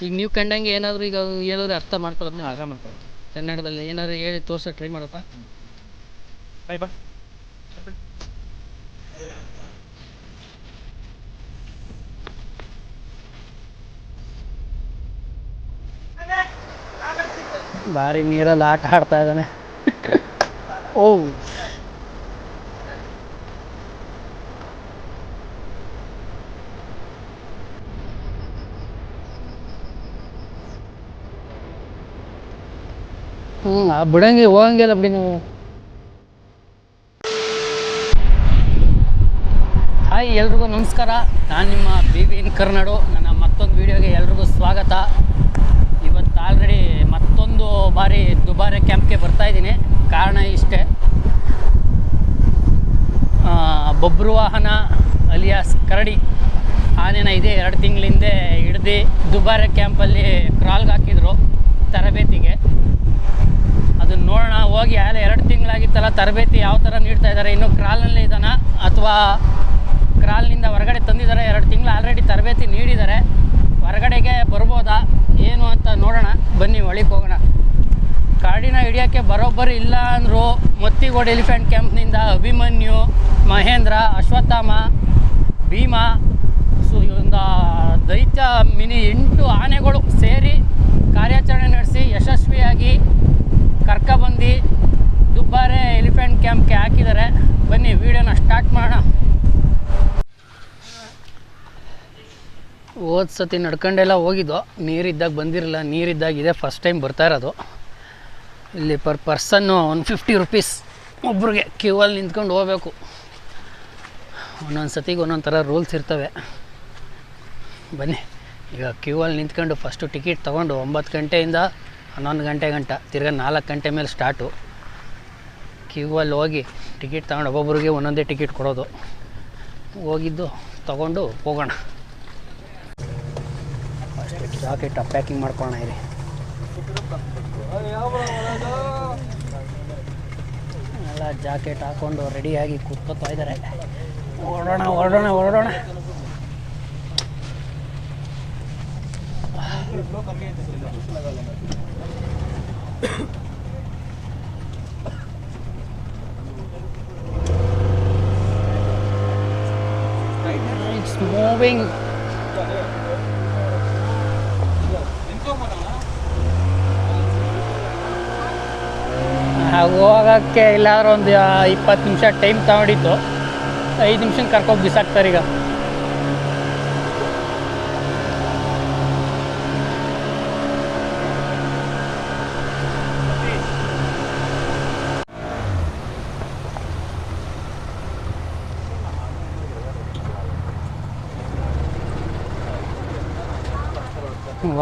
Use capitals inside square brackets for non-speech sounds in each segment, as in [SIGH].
ಈಗ ನೀವು ಕಂಡಂಗೆ ಏನಾದರೂ ಈಗ ಹೇಳಿದ್ರೆ ಅರ್ಥ ಮಾಡ್ಕೊಳ್ಳೋದು ನೀವು ಆರಾಮ ಮಾಡ್ಕೊಳ್ಳಿ ಕನ್ನಡದಲ್ಲಿ ಏನಾದ್ರು ಹೇಳಿ ತೋರ್ಸೋ ಟ್ರೈ ಮಾಡಪ್ಪ ಬಾಯ್ ಬಾ. ಭಾರಿ ನೀರಲ್ಲಿ ಆಟ ಆಡ್ತಾ ಇದ್ದಾನೆ. ಓ. ಹ್ಞೂ ಬಿಡಂಗಿ ಹೋಗಂಗಿಲ್ಲ ಬಿಡಿ ನೀವು. ಹಾಯ್ ಎಲ್ರಿಗೂ ನಮಸ್ಕಾರ. ನಾನು ನಿಮ್ಮ ಬಿ ಬಿ ಇನ್ ಕರ್ನಾಡು. ನನ್ನ ಮತ್ತೊಂದು ವೀಡಿಯೋಗೆ ಎಲ್ರಿಗೂ ಸ್ವಾಗತ. ಇವತ್ತು ಆಲ್ರೆಡಿ ಮತ್ತೊಂದು ಬಾರಿ ದುಬಾರೆ ಕ್ಯಾಂಪ್ಗೆ ಬರ್ತಾ ಇದ್ದೀನಿ. ಕಾರಣ ಇಷ್ಟೇ. ಆ, ಬೊಬ್ರು ವಾಹನ ಅಲಿಯಾಸ್ ಕರಡಿ ಆನೆನ ಇದೆ ಎರಡು ತಿಂಗಳಿಂದೆ ಹಿಡ್ದು ದುಬಾರೆ ಕ್ಯಾಂಪಲ್ಲಿ ಕ್ರಾಲ್ಗೆ ಹಾಕಿದ್ರು ತರಬೇತಿಗೆ. ಅದನ್ನ ನೋಡೋಣ. ಹೋಗಿ ಆಗಲೇ ಎರಡು ತಿಂಗಳಾಗಿತ್ತಲ್ಲ, ತರಬೇತಿ ಯಾವ ಥರ ನೀಡ್ತಾ ಇದ್ದಾರೆ ಇನ್ನು ಕ್ರಾಲ್ನಲ್ಲಿ ಇದ್ದಾನ ಅಥವಾ ಕ್ರಾಲ್ನಿಂದ ಹೊರಗಡೆ ತಂದಿದ್ದಾರೆ ಎರಡು ತಿಂಗಳು ಆಲ್ರೆಡಿ ತರಬೇತಿ ನೀಡಿದ್ದಾರೆ ಹೊರಗಡೆಗೆ ಬರ್ಬೋದಾ? ಏನು ಅಂತ ನೋಡೋಣ. ಬನ್ನಿ ಒಳಗೆ ಹೋಗೋಣ. ಕಾಡಿನ ಹಿಡಿಯೋಕ್ಕೆ ಬರೋಬ್ಬರಿ ಇಲ್ಲ ಅಂದರು ಮತ್ತಿಗೋಡ್ ಎಲಿಫೆಂಟ್ ಕ್ಯಾಂಪ್ನಿಂದ ಅಭಿಮನ್ಯು, ಮಹೇಂದ್ರ, ಅಶ್ವತ್ಥಾಮ, ಭೀಮಾ, ಸೊ, ಒಂದು ದೈತ್ಯ ಮಿನಿ ಎಂಟು ಆನೆಗಳು ಸೇರಿ ಕಾರ್ಯಾಚರಣೆ ನಡೆಸಿ ಯಶಸ್ವಿಯಾಗಿ ಕರ್ಕೊಬಂದು ದುಬ್ಬಾರೆ ಎಲಿಫೆಂಟ್ ಕ್ಯಾಂಪ್ಗೆ ಹಾಕಿದ್ದಾರೆ. ಬನ್ನಿ, ವಿಡಿಯೋನ ಸ್ಟಾರ್ಟ್ ಮಾಡೋಣ. ಹೋದ ಸತಿ ನಡ್ಕೊಂಡೆಲ್ಲ ಹೋಗಿದ್ದು ನೀರಿದ್ದಾಗ ಬಂದಿರಲಿಲ್ಲ ನೀರಿದ್ದಾಗ ಇದೆ ಫಸ್ಟ್ ಟೈಮ್ ಬರ್ತಾ ಇರೋದು. ಇಲ್ಲಿ per person one fifty rupees ಒಬ್ರಿಗೆ ಕ್ಯೂ ಅಲ್ಲಿ ನಿಂತ್ಕೊಂಡು ಹೋಗ್ಬೇಕು. ಒಂದೊಂದು ಸತಿಗೆ ಒಂದೊಂದು ಥರ ರೂಲ್ಸ್ ಇರ್ತವೆ. ಬನ್ನಿ, ಈಗ ಕ್ಯೂ ಅಲ್ಲಿ ನಿಂತ್ಕೊಂಡು ಫಸ್ಟು ಟಿಕೆಟ್ ತೊಗೊಂಡು ಒಂಬತ್ತು ಗಂಟೆಯಿಂದ ಹನ್ನೊಂದು ಗಂಟೆ ಗಂಟ, ತಿರ್ಗಾ ನಾಲ್ಕು ಗಂಟೆ ಮೇಲೆ ಸ್ಟಾರ್ಟು ಕ್ಯೂ ಅಲ್ಲಿ ಹೋಗಿ ಟಿಕೆಟ್ ತಗೊಂಡು ಒಬ್ಬೊಬ್ರಿಗೆ ಒಂದೊಂದೇ ಟಿಕೆಟ್ ಕೊಡೋದು. ಹೋಗಿದ್ದು, ತಗೊಂಡು ಹೋಗೋಣ. ಜಾಕೆಟ್ ಪ್ಯಾಕಿಂಗ್ ಮಾಡ್ಕೊಳ್ಳೋಣ ಇರಿ. ಎಲ್ಲ ಜಾಕೆಟ್ ಹಾಕೊಂಡು ರೆಡಿಯಾಗಿ ಕೂತ್ಕೋತಾ ಇದ್ದಾರೆ. ಹೊರಡೋಣ ಹೊರಡೋಣ ಹೊರಡೋಣ. ಇಟ್ಸ್ ಮೂವಿಂಗ್ ಹೋಗೋಕ್ಕೆ ಇಲ್ಲಾದ್ರೂ ಒಂದು ಇಪ್ಪತ್ತು ನಿಮಿಷ ಟೈಮ್ ತಗೊಂಡಿತ್ತು. ಐದು ನಿಮಿಷ ಕರ್ಕೊಂಡು ಬಿಸಾಕ್ತಾರೆ ಈಗ.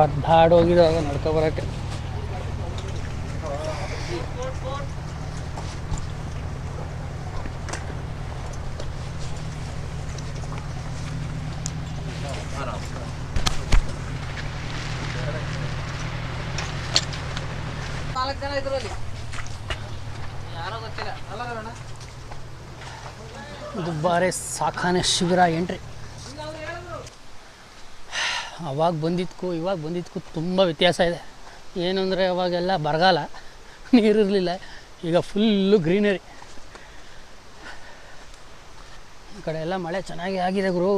ಒದ್ದಾಡ್ ಹೋಗಿದಾಗ ನಡ್ಕೊ ಬರೋಕ್ಕೆ. ನಾಲ್ಕು ಜನ ಇದ್ರು ಅಲ್ಲಿ. ಯಾರೋ ಗೊತ್ತಿಲ್ಲ. ಅಲ್ಲ ದುಬ್ಬಾರೆ ಸಾಕಾನೆ ಶಿಬಿರ ಎಂಟ್ರಿ. ಅವಾಗ ಬಂದಿದ್ದಕ್ಕೂ ಇವಾಗ ಬಂದಿದ್ದಕ್ಕೂ ತುಂಬ ವ್ಯತ್ಯಾಸ ಇದೆ. ಏನು ಅಂದರೆ ಅವಾಗೆಲ್ಲ ಬರಗಾಲ ನೀರಿರಲಿಲ್ಲ ಈಗ ಫುಲ್ಲು ಗ್ರೀನರಿ ಈ ಕಡೆ ಎಲ್ಲ ಮಳೆ ಚೆನ್ನಾಗಿ ಆಗಿದೆ ಗುರು.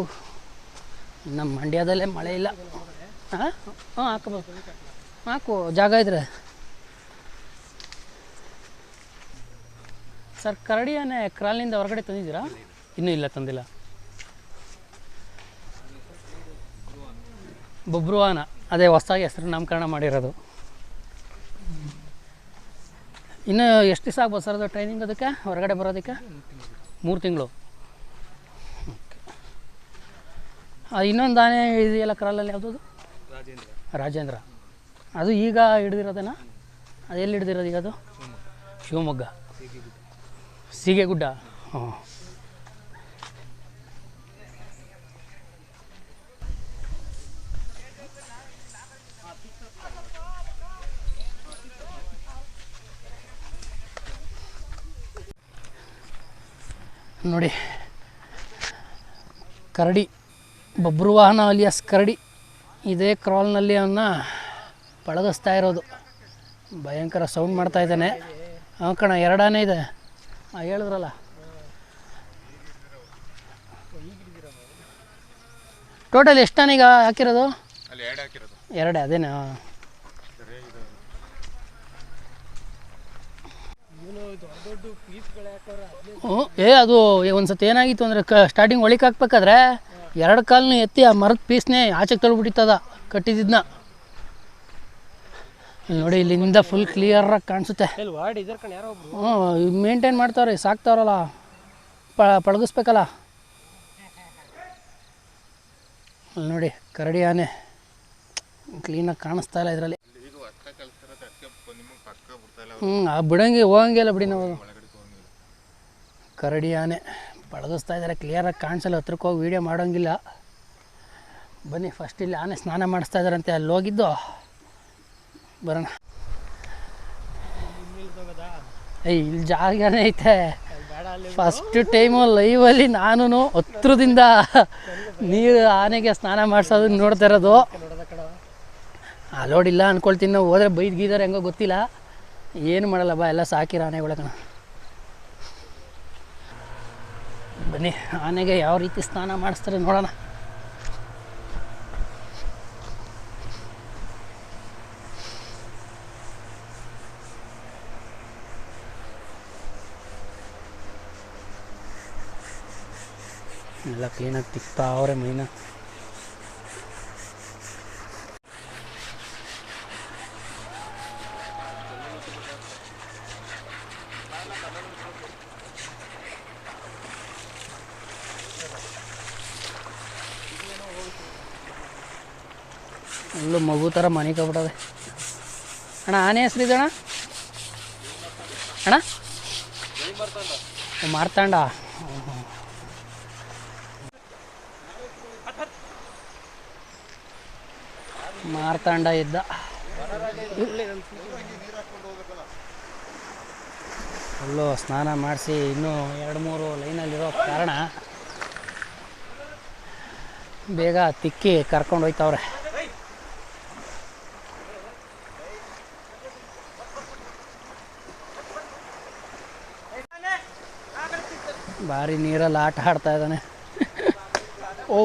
ನಮ್ಮ ಮಂಡ್ಯದಲ್ಲೇ ಮಳೆ ಇಲ್ಲ. ಹಾಂ? ಹಾಂ ಹಾಕಬೇಕು ಹಾಕು, ಜಾಗ ಇದ್ರೆ. ಸರ್, ಕರಡಿಯನ್ನೇ, ಕ್ರಾಲ್ನಿಂದ ಹೊರಗಡೆ ತಂದಿದ್ದೀರಾ? ಇನ್ನೂ ಇಲ್ಲ, ತಂದಿಲ್ಲ. ಬೊಬ್ರುವಾನ, ಅದೇ ಹೊಸದಾಗಿ ಹೆಸರು ನಾಮಕರಣ ಮಾಡಿರೋದು. ಇನ್ನು ಎಷ್ಟು ದಿವಸ ಆಗ್ಬೋದು ಸರ್ ಅದು ಟ್ರೈನಿಂಗ್ ಅದಕ್ಕೆ? ಹೊರಗಡೆ ಬರೋದಕ್ಕೆ? ಮೂರು ತಿಂಗಳು. ಇನ್ನೊಂದು ಆನೆ ಇದೆಯಲ್ಲ ಕ್ರಾಲಲ್ಲಿ ಯಾವುದು ರಾಜೇಂದ್ರ. ಅದು ಈಗ ಹಿಡ್ದಿರೋದೇನಾ? ಅದು ಎಲ್ಲಿ ಹಿಡ್ದಿರೋದು ಈಗ ಅದು? ಶಿವಮೊಗ್ಗ. ಸೀಗೆಗುಡ್ಡ. ಹಾಂ ನೋಡಿ. ಕರಡಿ ಬಬ್ರು ವಾಹನ ಅಲಿಯಾಸ್ ಕರಡಿ. ಇದೇ ಕ್ರಾಲ್ನಲ್ಲಿ ಅವನ್ನ ಪಳಗಿಸ್ತಾ ಇರೋದು. ಭಯಂಕರ ಸೌಂಡ್ ಮಾಡ್ತಾ ಇದ್ದಾನೆ. ಹಾಂ ಕಣ ಎರಡನೇ ಇದೆ. ಹಾಂ ಹೇಳಿದ್ರಲ್ಲ. ಟೋಟಲ್ ಎಷ್ಟು ಈಗ ಹಾಕಿರೋದು? ಅಲ್ಲಿ ಎರಡು ಹಾಕಿರೋದು. ಎರಡೇ ಅದೇನಾ? ಹ್ಞೂ ಏ ಅದು ಒಂದು ಸತಿ ಏನಾಗಿತ್ತು ಅಂದ್ರೆ ಕ ಸ್ಟಾರ್ಟಿಂಗ್ ಒಳಿಕೆ ಹಾಕ್ಬೇಕಾದ್ರೆ ಎರಡು ಕಾಲನ್ನು ಎತ್ತಿ ಆ ಮರದ ಪೀಸ್ನೇ ಆಚೆಗೆ ತಳ್ಬಿಟ್ಟಿತ್ತದ ಕಟ್ಟಿದ್ದನ್ನ ಇಲ್ಲಿ ನೋಡಿ ಇಲ್ಲಿಂದ ಫುಲ್ ಕ್ಲಿಯರಾಗಿ ಕಾಣಿಸುತ್ತೆ. ಹ್ಞೂ ಮೇಂಟೈನ್ ಮಾಡ್ತಾವ್ರಿ ಸಾಕ್ತಾವ್ರಲ್ಲ. ಪ ಪಳಗಿಸ್ಬೇಕಲ್ಲ. ಅಲ್ಲಿ ನೋಡಿ ಕರಡಿ ಆನೆ. ಕ್ಲೀನಾಗಿ ಕಾಣಿಸ್ತಾ ಇಲ್ಲ ಇದರಲ್ಲಿ ಈಗ ಹೊತ್ತ ಕಲ್ಸಿರೋದು ಅದಕ್ಕೆ ನಿಮಗೆ ಪಕ್ಕ ಬಿಡ್ತಾ ಇಲ್ಲ ಹ್ಞೂ ಆ ಬಿಡಂಗೆ ಹೋಗಂಗಿಲ್ಲ ಬಿಡಿ ನಾವು. ಕರಡಿ ಆನೆ ಪಳಗಿಸ್ತಾ ಇದ್ದಾರೆ ಕ್ಲಿಯರಾಗಿ ಕಾಣಿಸಲ್ಲ ಹತ್ರಕ್ಕೆ ಹೋಗಿ ವೀಡಿಯೋ ಮಾಡೋಂಗಿಲ್ಲ. ಬನ್ನಿ ಫಸ್ಟ್ ಇಲ್ಲಿ ಆನೆ ಸ್ನಾನ ಮಾಡಿಸ್ತಾ ಇದ್ದಾರಂತೆ ಅಲ್ಲಿ ಹೋಗಿದ್ದು. ಬರೋಣ. ಏಯ್, ಇಲ್ಲಿ ಜಾಗನೇ ಐತೆ. ಫಸ್ಟ್ ಟೈಮು ಲೈವಲ್ಲಿ ನಾನು ಹತ್ರದಿಂದ ನೀರು ಆನೆಗೆ ಸ್ನಾನ ಮಾಡಿಸೋದನ್ನ ನೋಡ್ತಾ ಇರೋದು. ಅಲೋಡಿಲ್ಲ ಅನ್ಕೊಳ್ತೀನಿ ನಾವು ಹೋದ್ರೆ ಬೈದ್ ಗೀದಾರೆ, ಹೆಂಗೋ ಗೊತ್ತಿಲ್ಲ. ಏನು ಮಾಡಲ್ಲ, ಬಾ, ಎಲ್ಲ ಸಾಕಿರ ಆನೆ ಕಣ ಬನ್ನಿ, ಆನೆಗೆ ಯಾವ ರೀತಿ ಸ್ನಾನ ಮಾಡಿಸ್ತಾರೆ ನೋಡೋಣ. ಎಲ್ಲ ಕ್ಲೀನಾಗಿ ತಿಕ್ತಾವ್ರೆ ಮೈನ ಅಲ್ಲೂ ಮಗು ಥರ ಮನೆ ಕಬಿಟ್ಟದೆ ಅಣ್ಣ, ಆನೆ ಹೆಸರು ಇದಣ್ಣ ಅಣ್ಣ? ಅಣ್ಣ ಮಾರ್ತಾಂಡ. ಮಾರ್ತಾಂಡ ಇದ್ದ. ಫುಲ್ಲು ಸ್ನಾನ ಮಾಡಿಸಿ ಇನ್ನೂ ಎರಡು ಮೂರು ಲೈನಲ್ಲಿರೋ ಕಾರಣ ಬೇಗ ತಿಕ್ಕಿ ಕರ್ಕೊಂಡು ಹೋಯ್ತವ್ರೆ. ಭಾರಿ ನೀರಲ್ಲಿ ಆಟ ಆಡ್ತಾ ಇದ್ದಾನೆ. ಓ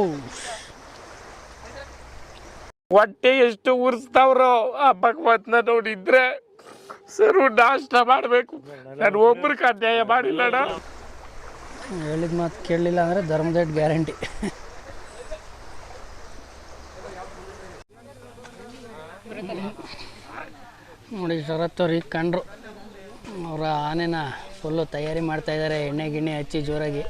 ಹೊಟ್ಟೆ ಎಷ್ಟು ಉರ್ಸ್ತಾವ್ರು ಆ ಭಗವತ್ನ ನೋಡಿದ್ರೆ ಸರು ನಾಷ್ಟ ಮಾಡಬೇಕು. ನಾನು ಒಬ್ರಿಗೆ ಅನ್ಯಾಯ ಮಾಡಿಲ್ಲಣ್ಣ ಹೇಳಿದ ಮಾತು ಕೇಳಲಿಲ್ಲ ಅಂದರೆ ಧರ್ಮದೇಟ್ ಗ್ಯಾರಂಟಿ. ನೋಡಿ ಶರತ್ ಅವ್ರಿಗೆ ಕಂಡ್ರು. ಅವರ ಆನೆನ ಫುಲ್ಲು ತಯಾರಿ ಮಾಡ್ತಾ ಇದ್ದಾರೆ, ಎಣ್ಣೆ ಗಿಣ್ಣೆ ಹಚ್ಚಿ ಜೋರಾಗಿ.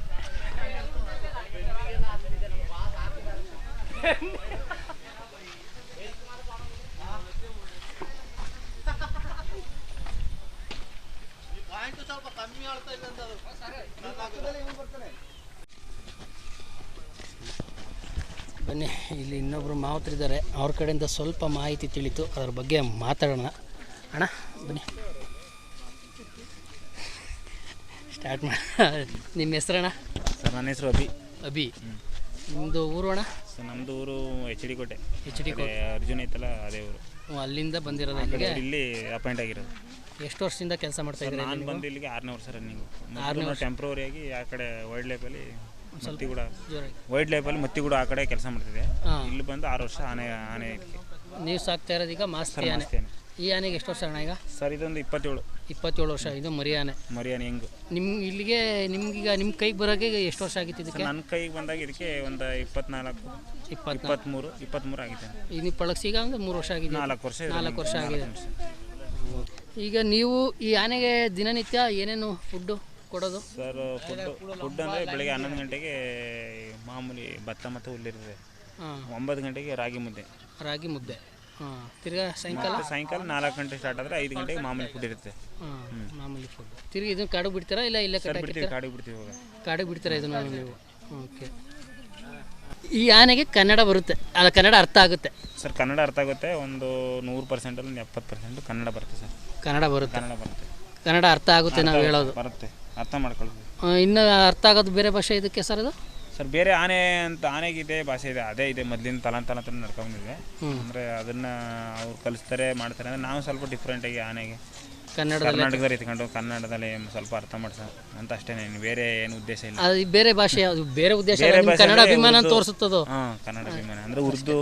ಬನ್ನಿ, ಇಲ್ಲಿ ಇನ್ನೊಬ್ರು ಮಾವತರಿದ್ದಾರೆ. ಅವ್ರ ಕಡೆಯಿಂದ ಸ್ವಲ್ಪ ಮಾಹಿತಿ ತಿಳಿತು, ಅದ್ರ ಬಗ್ಗೆ ಮಾತಾಡೋಣ. ಅಣ್ಣ, ಬನ್ನಿ. ಸ್ಟಾರ್ಟ್ ಮಾಡಿ [LAUGHS] ನಿಮ್ಮ ಹೆಸರಣ್ಣ ಸರ್ ನನ್ನ ಹೆಸರು ಅಭಿ. ಅಭಿ. ನಿಮ್ಮದು ಊರು ಅಣ್ಣ? ಸರ್ ನಮ್ಮದು ಊರು H D Kote H D Kote Arjun ಐತಲ್ಲ ಅದೇ ಊರು. ಅಲ್ಲಿಂದ ಬಂದಿರೋದು ಇಲ್ಲಿಗೆ? ಇಲ್ಲಿ ಅಪಾಯಿಂಟ್ ಆಗಿರೋದು. ಎಷ್ಟು ವರ್ಷದಿಂದ ಕೆಲಸ ಮಾಡ್ತಾ ಇದ್ದೀರಾ ನಾನು ಬಂದು ಇಲ್ಲಿಗೆ ಆರನೇ ವರ್ಷ ರನ್ನಿಂಗು ಆರನೇ ವರ್ಷ. ಟೆಂಪ್ರವರಿಯಾಗಿ ಆ ಕಡೆ ವೈಲ್ಡ್ ಲೈಫಲ್ಲಿ ಮತ್ತಿಗೂಡ ಕೂಡ ವೈಲ್ಡ್ ಲೈಫಲ್ಲಿ ಮತ್ತಿಗೂಡ ಆ ಕಡೆ ಕೆಲಸ ಮಾಡ್ತಿದ್ದೆ. ಇಲ್ಲಿ ಬಂದು ಆರು ವರ್ಷ ಆನೆ ಆನೆ ಇದಕ್ಕೆ ನೀವು ಸಾಕ್ತಾ ಇರೋದೀಗ ಮಾಸ್ತಿ ಆನೆ. ಈ ಆನೆಗೆ ಎಷ್ಟು ವರ್ಷ ಅಣ್ಣ ಈಗ? ಸರ್ ಇದೊಂದು ಇಪ್ಪತ್ತೇಳು. ಇಪ್ಪತ್ತೇಳು ವರ್ಷ ಇದು ಮರಿ ಆನೆ ಮರಿ ಆನೆ ಹೆಂಗು. ನಿಮ್ ಇಲ್ಲಿಗೆ ನಿಮ್ಗೀಗ ನಿಮ್ಮ ಕೈಗೆ ಬರೋಕೆ ಈಗ ಎಷ್ಟು ವರ್ಷ ಆಗಿತ್ತು ಇದಕ್ಕೆ? ನನ್ನ ಕೈಗೆ ಬಂದಾಗ ಇದಕ್ಕೆ ಒಂದು ಇಪ್ಪತ್ನಾಲ್ಕು ಇಪ್ಪತ್ನಾಲ್ಕು. ಇಪ್ಪತ್ತ್ಮೂರು ಇಪ್ಪತ್ತ್ಮೂರು ಆಗಿದೆ. ಇದು ಪಳಗ್ಸಿ ಈಗ ಅಂದ್ರೆ ಮೂರು ವರ್ಷ ಆಗಿದೆ? ನಾಲ್ಕು ವರ್ಷ ಇದೆ. ನಾಲ್ಕು ವರ್ಷ ಆಗಿದೆ. ಈಗ ನೀವು ಈ ಆನೆಗೆ ದಿನನಿತ್ಯ ಏನೇನು ಫುಡ್ಡು ಕೊಡೋದು? ಸರ್ ಫುಡ್ ಫುಡ್ ಅಂದರೆ ಬೆಳಗ್ಗೆ ಹನ್ನೊಂದು ಗಂಟೆಗೆ ಮಾಮೂಲಿ ಭತ್ತ ಮತ್ತು ಹುಲ್ಲಿರ್ತದೆ ಹಾಂ. ಒಂಬತ್ತು ಗಂಟೆಗೆ ರಾಗಿ ಮುದ್ದೆ. ರಾಗಿ ಮುದ್ದೆ. ಹಾಂ. ತಿರ್ಗಾ ಸಾಯಂಕಾಲ? ಸಾಯಂಕಾಲ ನಾಲ್ಕು ಗಂಟೆ ಸ್ಟಾರ್ಟ್ ಆದರೆ ಐದು ಗಂಟೆಗೆ ಮಾಮೂಲಿ ಫುಡ್ ಇರುತ್ತೆ. ಹಾಂ ಮಾಮೂಲಿ ಫುಡ್ ತಿರ್ಗಿ ಇದನ್ನು ಕಾಡು ಬಿಡ್ತೀರಾ ಇಲ್ಲ ಇಲ್ಲೇ ಸರ್ ಬಿಡ್ತೀವಿ ಕಾಡಿಗೆ ಬಿಡ್ತೀವಿ ಇವಾಗ. ಕಾಡಿಗೆ ಬಿಡ್ತೀರಾ ಇದನ್ನು ನೀವು? ಓಕೆ ಈ ಆನೆಗೆ ಕನ್ನಡ ಬರುತ್ತೆ. ಅಲ್ಲ ಕನ್ನಡ ಅರ್ಥ ಆಗುತ್ತೆ. ಸರ್ ಕನ್ನಡ ಅರ್ಥ ಆಗುತ್ತೆ. ಒಂದು ನೂರು ಪರ್ಸೆಂಟಲ್ಲಿ ಒಂದು ಎಪ್ಪತ್ತು ಪರ್ಸೆಂಟ್ ಕನ್ನಡ ಬರುತ್ತೆ ಸರ್. ಕನ್ನಡ ಬರುತ್ತೆ. ಕನ್ನಡ ಬರುತ್ತೆ. ಕನ್ನಡ ಅರ್ಥ ಆಗುತ್ತೆ ನಾವು ಹೇಳೋದು. ಬರುತ್ತೆ. ಅರ್ಥ ಮಾಡ್ಕೊಳ್ತೀವಿ ಇನ್ನು ಅರ್ಥ ಆಗೋದು ಬೇರೆ ಭಾಷೆ ಇದಕ್ಕೆ ಸರ್ ಅದು? ಸರ್ ಬೇರೆ ಆನೆ ಅಂತ ಆನೆಗೆ ಇದೆ ಭಾಷೆ ಇದೆ ಅದೇ ಇದೆ ಮೊದಲಿನ ತಲಾಂತಲಾಂತರ ನಡ್ಕೊಂಡಿದೆ ಅಂದರೆ ಅದನ್ನು ಅವ್ರು ಕಲಿಸ್ತಾರೆ ಮಾಡ್ತಾರೆ ಅಂದರೆ ನಾವು ಸ್ವಲ್ಪ ಡಿಫ್ರೆಂಟಾಗಿ ಆನೆಗೆ. ಕನ್ನಡದಲ್ಲಿ ಕರ್ನಾಟಕದಲ್ಲಿ ಇಟ್ಕೊಂಡು ಕನ್ನಡದಲ್ಲಿ ಸ್ವಲ್ಪ ಅರ್ಥ ಮಾಡ್ಸ ಅಂತ ಅಷ್ಟೇ ಬೇರೆ ಏನು ಉದ್ದೇಶ ಇಲ್ಲ. ಅದು ಬೇರೆ ಭಾಷೆ ಅದು ಬೇರೆ ಉದ್ದೇಶ ಕನ್ನಡ ಅಭಿಮಾನ ಉರ್ದು. ತೋರಿಸುತ್ತದು ಹಾಂ ಕನ್ನಡ ಅಭಿಮಾನ. ಅಂದರೆ ಉರ್ದು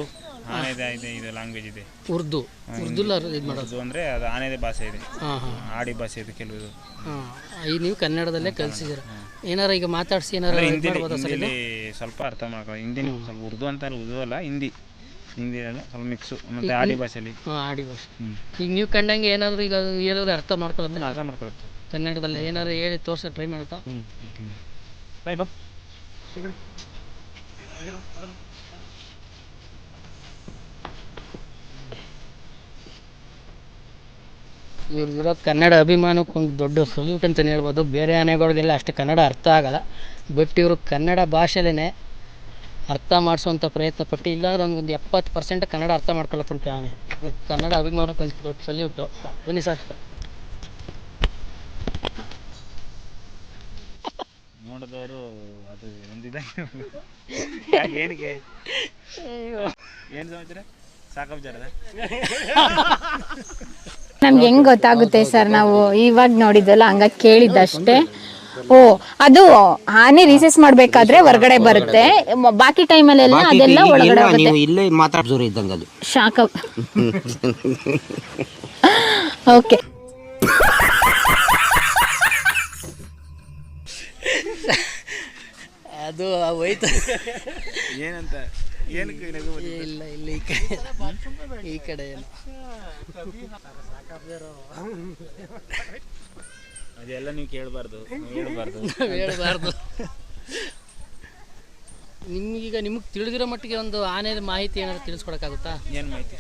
ಆನೆ ಇದೆ ಇದೆ ಲ್ಯಾಂಗ್ವೇಜ್ ಇದೆ. ಉರ್ದು. ಇದು ಮಾಡೋದು. ಉರ್ದು ಅಂದರೆ ಅದು ಆನೆದೇ ಭಾಷೆ ಇದೆ. ಹಾಂ ಹಾಂ. ಆಡಿ ಭಾಷೆ ಇದೆ ಕೆಲವು ಹಾಂ ನೀವು ಕನ್ನಡದಲ್ಲೇ ಕಲಿಸಿದ್ದೀರ. ಏನಾರ ಈಗ ಮಾತಾಡಿಸಿ ಏನಾರ ಹಿಂದಿ ಹಿಂದಿಲಿ ಸ್ವಲ್ಪ ಅರ್ಥ ಮಾಡ್ಕೊಳ್ಳಿ. ಹಿಂದಿನ ಸ್ವಲ್ಪ ಉರ್ದು ಅಂತ ಉರ್ದು ಅಲ್ಲ ಹಿಂದಿ. ಹಿಂದಿ ಅಲ್ಲ ಸ್ವಲ್ಪ ಮಿಕ್ಸು ಮತ್ತೆ ಆಡಿ ಭಾಷೆಲಿ. ಹಾಂ ಆಡಿ ಭಾಷೆ. ಈಗ ನೀವು ಕಂಡಂಗೆ ಏನಾದರೂ ಈಗ ಏನಾದರೂ ಅರ್ಥ ಮಾಡ್ಕೊಳ್ಳೋದು ಅರ್ಥ ಮಾಡ್ಕೊಳುತ್ತೆ ಕನ್ನಡದಲ್ಲಿ ಏನಾದ್ರು ಹೇಳಿ ತೋರ್ಸ ಟ್ರೈ ಮಾಡ್ತಾ. ಬಾಯ್ ಇವ್ರಿಗಿರೋ ಕನ್ನಡ ಅಭಿಮಾನಕ್ಕೆ ಒಂದು ದೊಡ್ಡ ಸಲ್ಯೂಟ್ ಅಂತಲೇ ಹೇಳ್ಬೋದು. ಬೇರೆ ಆನೆಗಳಿಗೆಲ್ಲ ಅಷ್ಟು ಕನ್ನಡ ಅರ್ಥ ಆಗೋಲ್ಲ. ಬಟ್ ಇವರು ಕನ್ನಡ ಭಾಷೆಲೇ ಅರ್ಥ ಮಾಡಿಸುವಂಥ ಪ್ರಯತ್ನ ಪಟ್ಟು ಇಲ್ಲಾಂದ್ರೆ ಒಂದು ಎಪ್ಪತ್ತು ಪರ್ಸೆಂಟ್ ಕನ್ನಡ ಅರ್ಥ ಮಾಡ್ಕೊಳತ್ತಂತೆ ಆನೆ. ಕನ್ನಡ ಅಭಿಮಾನಕ್ಕೆ ಒಂದು ದೊಡ್ಡ ಸಲ್ಯೂಟು. ಬನ್ನಿ ಸರ್. ನೋಡಿದವರು ಅದು [LAUGHS] ಏನಕ್ಕೆ? ಏನು ಸಮಾಚಾರ? ಸಾಕಪ್ಪ ಜರದ. [LAUGHS] ನಮ್ಗೆ ಹೆಂಗ್ ಗೊತ್ತಾಗುತ್ತೆ ಸರ್ ನಾವು ಇವಾಗ ನೋಡಿದ್ವಲ್ಲ ಹಂಗ ಕೇಳಿದ್ದಷ್ಟೇ. ಓ ಅದು ಆನೆ ರೀಸೆಸ್ ಮಾಡ್ಬೇಕಾದ್ರೆ ಹೊರಗಡೆ ಬರುತ್ತೆ. ಮ- ಬಾಕಿ ಟೈಮಲ್ಲೆಲ್ಲ ಅದೆಲ್ಲ ಒಳಗಡೆ ಹೋಗುತ್ತೆ ನೀವು ಇಲ್ಲೇ ಜೋರು ಇದ್ದಂಗೆ ಅದು. ಶಾಖ. [LAUGHS] ಓಕೆ. ಅದು ಹೋಯ್ತು. ಏನಂತ? ಏನಕ್ಕೆ ಇಲ್ಲ ಇಲ್ಲ ಈ ಕಡೆ ಈ ಕಡೆ ಏನು ಅದೆಲ್ಲ ನೀವು ಕೇಳಬಾರ್ದು. ಹೇಳ್ಬಾರ್ದು. ಹೇಳ್ಬಾರ್ದು. ನಿಮ್ಗೀಗ ನಿಮಗೆ ತಿಳಿದಿರೋ ಮಟ್ಟಿಗೆ ಒಂದು ಆನೆ ಮಾಹಿತಿ ಏನಾದ್ರು ತಿಳಿಸ್ಕೊಡಕ್ಕಾಗುತ್ತಾ? ಏನು ಮಾಹಿತಿ?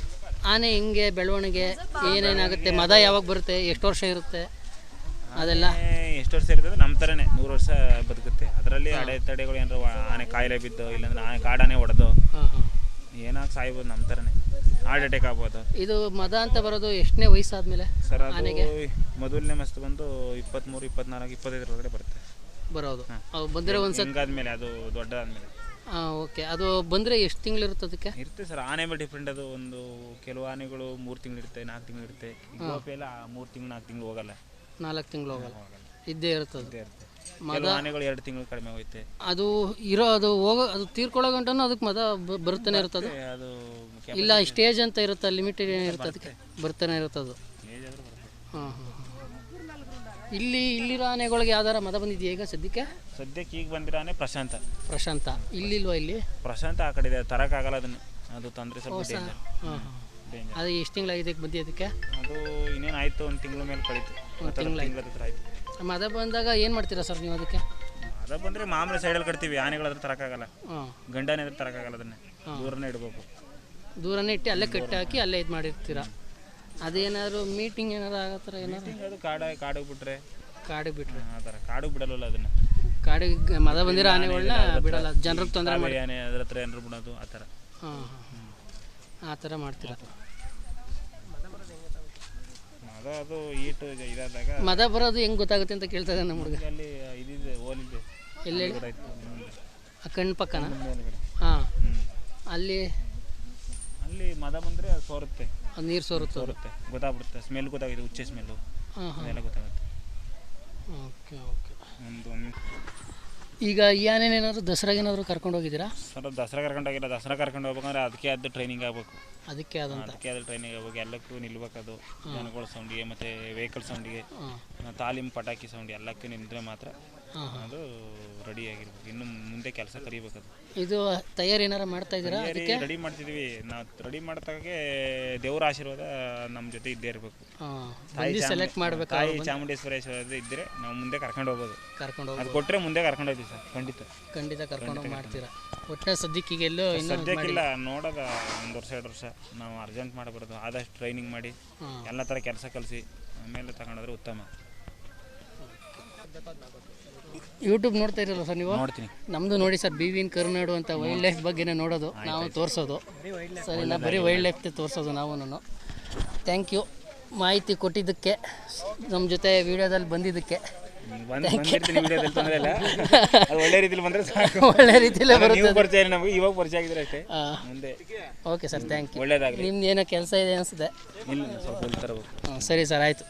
ಆನೆ ಹಿಂಗೆ ಬೆಳವಣಿಗೆ ಏನೇನಾಗುತ್ತೆ ಮದ ಯಾವಾಗ ಬರುತ್ತೆ ಎಷ್ಟು ವರ್ಷ ಇರುತ್ತೆ ಅದೆಲ್ಲ? ಎಷ್ಟು ವರ್ಷ ಇರ್ತದೆ? ನಮ್ಮ ಥರನೇ ನೂರು ವರ್ಷ ಬದುಕುತ್ತೆ. ಅದರಲ್ಲಿ ಅಡೆತಡೆಗಳು ಏನಾರು ಆನೆ ಕಾಯಿಲೆ ಬಿದ್ದು ಇಲ್ಲಾಂದ್ರೆ ಆನೆ ಕಾಡಾನೆ ಹಾಂ ಏನಾಗ ಸಾಯ್ಬೋದು ನಮ್ಮ ಥರನೇ ಹಾರ್ಟ್ ಅಟ್ಯಾಕ್ ಆಗ್ಬೋದು? ಇದು ಮದ ಅಂತ ಬರೋದು ಎಷ್ಟನೇ ವಯಸ್ಸಾದ್ಮೇಲೆ ಸರ್ ಅದು ಆನೆಗೆ? ಮೊದಲನೇ ಮಸ್ತ್ ಬಂದು ಇಪ್ಪತ್ಮೂರು ಇಪ್ಪತ್ನಾಲ್ಕು ಇಪ್ಪತ್ತೈದರೊಳಗಡೆ ಬರುತ್ತೆ. ಬರೋದು. ಅವು ಬಂದರೆ ಒಂದು ಸತಿ ಹಿಂಗಾದ್ಮೇಲೆ ಅದು ದೊಡ್ಡದಾದ್ಮೇಲೆ. ಹಾಂ ಓಕೆ. ಅದು ಬಂದರೆ ಎಷ್ಟು ತಿಂಗಳಿರುತ್ತೆ ಅದಕ್ಕೆ? ಇರುತ್ತೆ ಸರ್ ಆನೆ ಮೇಲೆ ಡಿಫ್ರೆಂಟ್ ಅದು ಒಂದು ಕೆಲವು ಆನೆಗಳು ಮೂರು ತಿಂಗಳು ಇರುತ್ತೆ ನಾಲ್ಕು ತಿಂಗಳು ಇರುತ್ತೆ. ಗೋಪಿ ಎಲ್ಲ ಮೂರು ತಿಂಗಳು ನಾಲ್ಕು ತಿಂಗಳು ಹೋಗಲ್ಲ. ನಾಲ್ಕು ತಿಂಗಳು ಹೋಗಲ್ಲ. ಇದ್ದೇ ಇರ್ತದೆ. ಇದ್ದೇ ಇರುತ್ತೆ ಕೆಲವು ಆನೆಗಳು ಎರಡು ತಿಂಗಳು ಕಡಿಮೆ ಹೋಯ್ತೆ. ಅದು ಇರೋ ಅದು ಹೋಗೋ ಅದು ತೀರ್ಕೊಳ್ಳೋ ಗಂಟನ ಅದಕ್ಕೆ ಮದ ಬ- ಬರ್ತಾನೆ ಇರ್ತದೆ. ಅದು ಇಲ್ಲ ಸ್ಟೇಜ್ ಅಂತ ಇರುತ್ತೆ ಲಿಮಿಟೆಡ್ ಇರುತ್ತೆ ಅದಕ್ಕೆ ಬರ್ತಾನೆ ಇರುತ್ತೆ ಅದು ಆದ್ರೂ ಹಾಂ ಹಾಂ ಇಲ್ಲಿ ಇಲ್ಲಿರೋ ಆನೆಗಳಿಗೆ ಯಾವ್ದಾರ ಮದ ಬಂದಿದೆಯಾ ಈಗ ಸದ್ಯಕ್ಕೆ? ಸದ್ಯಕ್ಕೆ ಈಗ ಬಂದಿರೋ ಆನೆ ಪ್ರಶಾಂತ. ಪ್ರಶಾಂತ. ಇಲ್ಲಿಲ್ವಾ ಇಲ್ಲಿ? ಪ್ರಶಾಂತ ಆ ಕಡೆ ಇದೆ ತರಕ್ಕಾಗಲ್ಲ ಅದನ್ನು. ಅದು ತೊಂದರೆ ಸ್ವಲ್ಪ ಡೇಂಜರ್ ಹಾಂ ಹಾಂ. ಡೇಂಜರ್ ಅದು ಎಷ್ಟು ತಿಂಗಳಾಗಿದೆ ಬಂದಿ ಅದಕ್ಕೆ? ಅದು ಇನ್ನೇನು ಆಯಿತು ಒಂದು ತಿಂಗಳ ಮೇಲೆ ಕಳೀತು. ತಿಂಗಳ ಹತ್ರ ಆಯಿತು. ಮದ ಬಂದಾಗ ಏನು ಮಾಡ್ತೀರಾ ಸರ್ ನೀವು ಅದಕ್ಕೆ? ಮದ ಬಂದರೆ ಮಾಮೂಲಿ ಸೈಡಲ್ಲಿ ಕಟ್ತೀವಿ ಆನೆಗಳಾದ್ರೆ ತರಕ್ಕಾಗಲ್ಲ ಹಾಂ. ಗಂಡನೇ ಹತ್ರ ತರಕ್ಕಾಗಲ್ಲ ಅದನ್ನೇ. ದೂರನೇ ಇಡಬೇಕು. ದೂರನೇ ಇಟ್ಟು ಅಲ್ಲೇ ಕಟ್ಟಿ ಹಾಕಿ ಅಲ್ಲೇ ಇದು ಮಾಡಿರ್ತೀರ? ಅದೇನಾದ್ರು ಮೀಟಿಂಗ್ ಏನಾದ್ರು ಆಗೋ ಥರ ಏನಾರು ಅದು ಕಾಡ ಕಾಡಿಗೆ ಬಿಟ್ರೆ. ಕಾಡಿಗೆ ಬಿಟ್ರೆ. ಆ ಥರ. ಕಾಡಿಗೆ ಬಿಡಲ್ಲ ಅದನ್ನು. ಕಾಡಿಗೆ ಮದ ಬಂದಿರೋ ಆನೆಗಳನ್ನ ಬಿಡಲ್ಲ. ಜನರಿಗೆ ತೊಂದರೆ ಮಾಡಿ ಆನೆ ಅದ್ರ ಹತ್ರ ಏನಾರು ಬಿಡೋದು ಆ ಥರ. ಹಾಂ ಹಾಂ ಆ ಥರ ಮಾಡ್ತೀರಾ? ಅದು ಅದು ಈಟು ಇದಾದಾಗ ಮದ ಬರೋದು ಹೆಂಗೆ ಗೊತ್ತಾಗುತ್ತೆ ಅಂತ ಕೇಳ್ತಾ ಇದ್ದಾನೆ ನಮ್ಮ ಹುಡುಗ. ಅಲ್ಲಿ ಇದಿದೆ ಓಲಿದೆ ಎಲ್ಲಿ ಆ ಕಣ್ಣು ಪಕ್ಕನ? ಹಾಂ. ಅಲ್ಲಿ? ಅಲ್ಲಿ ಮದ ಬಂದರೆ ಅದು ಸೋರುತ್ತೆ. ಅದು ನೀರು ಸೋರುತ್ತೆ? ಸೋರುತ್ತೆ. ಗೊತ್ತಾಗ್ಬಿಡುತ್ತೆ. ಸ್ಮೆಲ್ ಗೊತ್ತಾಗಿದೆ ಉಚ್ಚೆ ಸ್ಮೆಲ್ಲು. ಹಾಂ ಗೊತ್ತಾಗುತ್ತೆ. Okay okay. ಒಂದು ಈಗ ಈ ಆನೆನೇನಾದ್ರು ದಸರಾಗೆ ಏನಾದರೂ ಕರ್ಕೊಂಡು ಹೋಗಿದ್ದೀರಾ? ಸರ್ ದಸರಾ ಕರ್ಕೊಂಡು ಹೋಗಿಲ್ಲ. ದಸರಾ ಕರ್ಕೊಂಡು ಹೋಗ್ಬೇಕಂದ್ರೆ ಅದಕ್ಕೆ ಅದು ಟ್ರೈನಿಂಗ್ ಆಗಬೇಕು. ಅದಕ್ಕೆ ಆದಂಥ ಅದಕ್ಕೆ ಅದು ಟ್ರೈನಿಂಗ್ ಆಗ್ಬೇಕು. ಎಲ್ಲಕ್ಕೂ ನಿಲ್ಬೇಕದು ಜನಗಳ ಸೌಂಡಿಗೆ ಮತ್ತು ವೆಹಿಕಲ್ ಸೌಂಡಿಗೆ ತಾಲೀಮು ಪಟಾಕಿ ಸೌಂಡ್ ಎಲ್ಲಕ್ಕೂ ನಿಂತರೆ ಮಾತ್ರ ಅದು ರೆಡಿ ಆಗಿರ್ಬೇಕು. ಇನ್ನು ಮುಂದೆ ಕೆಲಸ ಕರಿಬೇಕದು ಇದು ತಯಾರಿ ಏನಾರ ಮಾಡ್ತಾ ಇದ್ದೀರಾ ಅದಕ್ಕೆ? ರೆಡಿ ಮಾಡ್ತಿದ್ವಿ. ನಾವು ರೆಡಿ ಮಾಡ್ತಾಗೆ ದೇವರ ಆಶೀರ್ವಾದ ನಮ್ಮ ಜೊತೆ ಇದ್ದೇ ಇರಬೇಕು. ತಾಯಿ ಸೆಲೆಕ್ಟ್ ಮಾಡ್ಬೇಕು ತಾಯಿ ಚಾಮುಂಡೇಶ್ವರೇಶ್ವರ ಆಶೀರ್ವಾದ ಇದ್ದರೆ ನಾವು ಮುಂದೆ ಕರ್ಕೊಂಡು ಹೋಗೋದು. ಕರ್ಕೊಂಡು ಹೋಗಿ ಅದು ಕೊಟ್ಟರೆ ಮುಂದೆ ಕರ್ಕೊಂಡು ಹೋಗ್ತೀವಿ ಸರ್ ಖಂಡಿತ. ಖಂಡಿತ ಕರ್ಕೊಂಡು ಹೋಗಿ ಮಾಡ್ತೀರಾ? ಒಟ್ಟಿನ ಸದ್ಯಕ್ಕೆ ಎಲ್ಲೋ ಇನ್ನೂ ಸದ್ಯಕ್ಕಿಲ್ಲ ನೋಡೋದ ಒಂದು ವರ್ಷ ಎರಡು ವರ್ಷ. ನಾವು ಅರ್ಜೆಂಟ್ ಮಾಡಬಾರ್ದು. ಆದಷ್ಟು ಟ್ರೈನಿಂಗ್ ಮಾಡಿ ಎಲ್ಲ ಥರ ಕೆಲಸ ಕಲಿಸಿ ಆಮೇಲೆ ತಗೊಂಡೋದ್ರೆ ಉತ್ತಮ. ಯೂಟ್ಯೂಬ್ ನೋಡ್ತಾ ಇರಲ್ಲ ಸರ್ ನೀವು? ನೋಡ್ತೀನಿ. ನಮ್ಮದು ನೋಡಿ ಸರ್ ಬಿ ವಿನ್ ಕರುನಾಡು ಅಂತ ವೈಲ್ಡ್ ಲೈಫ್ ಬಗ್ಗೆನೇ ನೋಡೋದು ನಾವು ತೋರಿಸೋದು. ಸರ್ ಇಲ್ಲ ಬರೀ ವೈಲ್ಡ್ ಲೈಫ್ ತೋರಿಸೋದು ನಾವು ಥ್ಯಾಂಕ್ ಯು ಮಾಹಿತಿ ಕೊಟ್ಟಿದ್ದಕ್ಕೆ ನಮ್ಮ ಜೊತೆ ವಿಡಿಯೋದಲ್ಲಿ ಬಂದಿದ್ದಕ್ಕೆ. ನೀವು ಬಂದು ಬಂದಿರ್ತೀನಿ ವಿಡಿಯೋದಲ್ಲಿ ತೊಂದರೆ [LAUGHS] ಒಳ್ಳೆ ರೀತಿಲಿ ಬಂದ್ರೆ ಒಳ್ಳೆ ರೀತಿಲೇ ಬರುತ್ತೆ ಪರಿಚಯ ನಮಗೆ ಇವಾಗ ಪರಿಚಯ ಆಗಿದ್ರೆ ಅಷ್ಟೇ. ಮುಂದೆ. ಓಕೆ ಸರ್ ಥ್ಯಾಂಕ್ ಯು ಒಳ್ಳೇದಾಗಲಿ. ನಿಮ್ದು ಏನೋ ಕೆಲಸ ಇದೆ ಅನಿಸುತ್ತೆ. ಇಲ್ಲ ಸ್ವಲ್ಪ ಸರಿ ಸರ್ ಆಯಿತು.